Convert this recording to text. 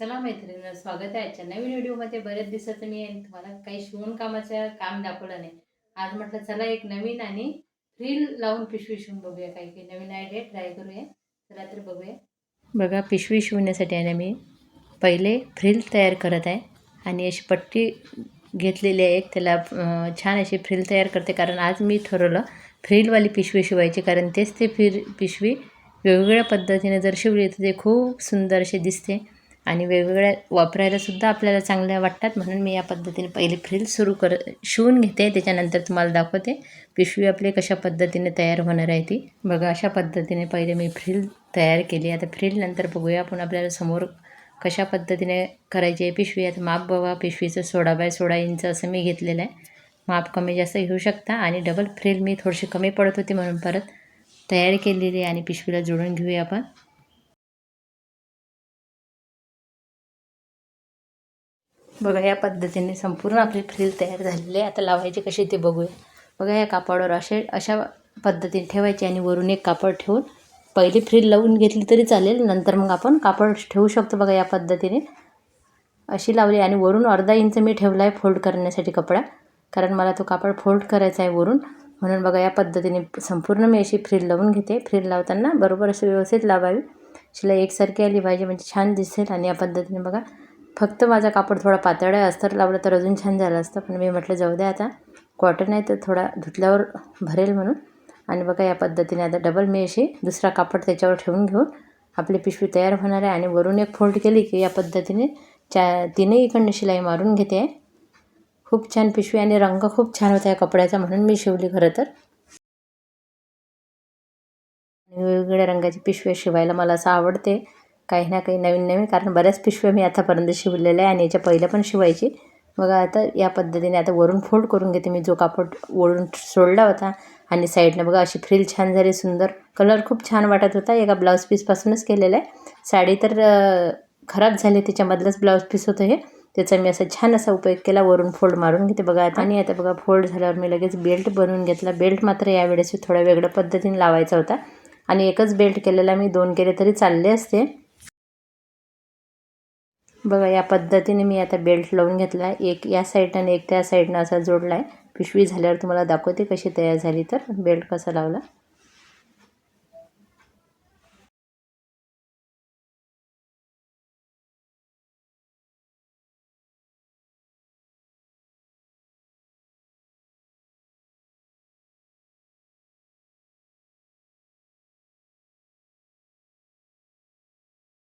चला मैत्रिणींना स्वागत आहे आजच्या नवीन व्हिडिओमध्ये. बरेच दिवसाचं मी तुम्हाला काही शिवण कामाचं काम दाखवलं नाही. आज म्हटलं चला एक नवीन आणि फ्रील लावून पिशवी शिवून बघूया काही काही नवीन आयडिया ट्राय करूया. चला तर बघूया. बघा पिशवी शिवण्यासाठी आहे ना मी पहिले फ्रील तयार करत आहे आणि अशी पट्टी घेतलेली आहे एक. त्याला छान अशी फ्रील तयार करते कारण आज मी ठरवलं फ्रीलवाली पिशवी शिवायची कारण तेच ते फिर पिशवी वेगवेगळ्या पद्धतीने जर शिवली तर ते खूप सुंदर असे दिसते. आणि वेगवेगळ्या वापरायलासुद्धा आपल्याला चांगल्या वाटतात. म्हणून मी या पद्धतीने पहिले फ्रिल सुरू कर शिवून घेते. त्याच्यानंतर तुम्हाला दाखवते पिशवी आपली कशा पद्धतीने तयार होणार आहे ती. बघा अशा पद्धतीने पहिले मी फ्रिल तयार केली. आता फ्रिलनंतर बघूया आपण आपल्याला समोर कशा पद्धतीने करायची आहे. पिशवी आता माप बघा. पिशवीचं सोळा बाय सोळा इंच असं मी घेतलेलं आहे. माप कमी जास्त घेऊ शकता. आणि डबल फ्रिल मी थोडीशी कमी पडत होती म्हणून परत तयार केलेली आहे. आणि पिशवीला जोडून घेऊया आपण. बघा या पद्धतीने संपूर्ण आपली फ्रील तयार झालेली आहे. आता लावायची कशी ते बघूया. बघा या कापडावर असे अशा पद्धतीने ठेवायची आणि वरून एक कापड ठेवून पहिली फ्रील लावून घेतली तरी चालेल. नंतर मग आपण कापड ठेवू शकतो बघा या पद्धतीने. अशी लावली आणि वरून अर्धा इंच मी ठेवला आहे फोल्ड करण्यासाठी कपडा. कारण मला तो कापड फोल्ड करायचा आहे वरून. म्हणून बघा या पद्धतीने संपूर्ण मी अशी फ्रील लावून घेते. फ्रील लावताना बरोबर अशी व्यवस्थित लावावी. शिलाई एकसारखी आली पाहिजे म्हणजे छान दिसेल. आणि या पद्धतीने बघा फक्त माझा कापड थोडा पातळ आहे अस्तर लावलं तर अजून छान झालं असतं. पण मी म्हटलं जाऊ द्या आता. कॉटन आहे तर थोडा धुतल्यावर भरेल म्हणून. आणि बघा या पद्धतीने आता डबल मी अशी दुसरा कापड त्याच्यावर ठेवून घेऊन आपली पिशवी तयार होणार आहे. आणि वरून एक फोल्ड केली की या पद्धतीने चा तिनही इकडनं शिलाई मारून घेते. आहे खूप छान पिशवी आणि रंग खूप छान होता या कपड्याचा म्हणून मी शिवली खरं तर. वेगवेगळ्या रंगाची पिशवी शिवायला मला असं आवडते. काही ना काही नवीन नवीन कारण बऱ्याच पिशव्या मी आतापर्यंत शिवलेल्या आहे आणि याच्या पहिल्या पण शिवायची. बघा आता या पद्धतीने आता वरून फोल्ड करून घेते मी जो कापड ओढून सोडला होता. आणि साईडनं बघा अशी फ्रील छान झाली सुंदर. कलर खूप छान वाटत होता. एका ब्लाऊज पीसपासूनच केलेला आहे. साडी तर खराब झाली त्याच्यामधलंच ब्लाऊज पीस होतं हे. त्याचा मी असा छान असा उपयोग केला वरून फोल्ड मारून घेते बघा आता. आणि आता बघा फोल्ड झाल्यावर मी लगेच बेल्ट बनवून घेतला. बेल्ट मात्र यावेळेस थोड्या वेगळ्या पद्धतीने लावायचा होता. आणि एकच बेल्ट केलेला मी दोन केले तरी चालले असते. बघा या पद्धतीने मी आता बेल्ट लावून घेतला आहे एक या साईडनं आणि एक त्या साईडनं असा जोडला आहे पिशवी झाल्यावर तुम्हाला दाखवते कशी तयार झाली तर बेल्ट कसा लावला.